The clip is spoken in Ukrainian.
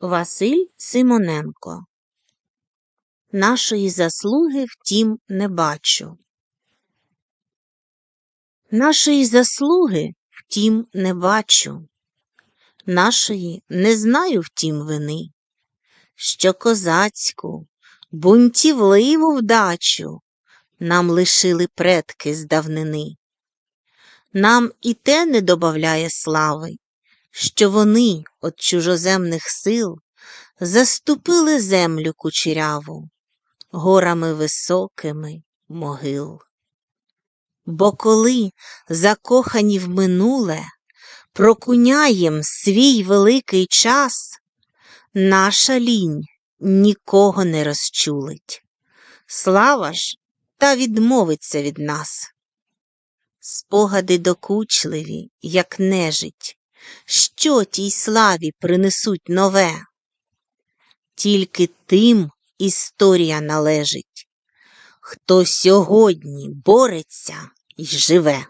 Василь Симоненко Нашої заслуги втім не бачу. Нашої заслуги втім не бачу. Нашої не знаю втім вини, що козацьку, бунтівливу вдачу нам лишили предки з давнини. Нам і те не добавляє слави, що вони от чужоземних сил заступили землю кучеряву горами високими могил. Бо коли, закохані в минуле, прокуняєм свій великий час, наша лінь нікого не розчулить. Слава ж та відмовиться від нас. Спогади докучливі, як нежить, що тій славі принесуть нове? Тільки тим історія належить, хто сьогодні бореться й живе.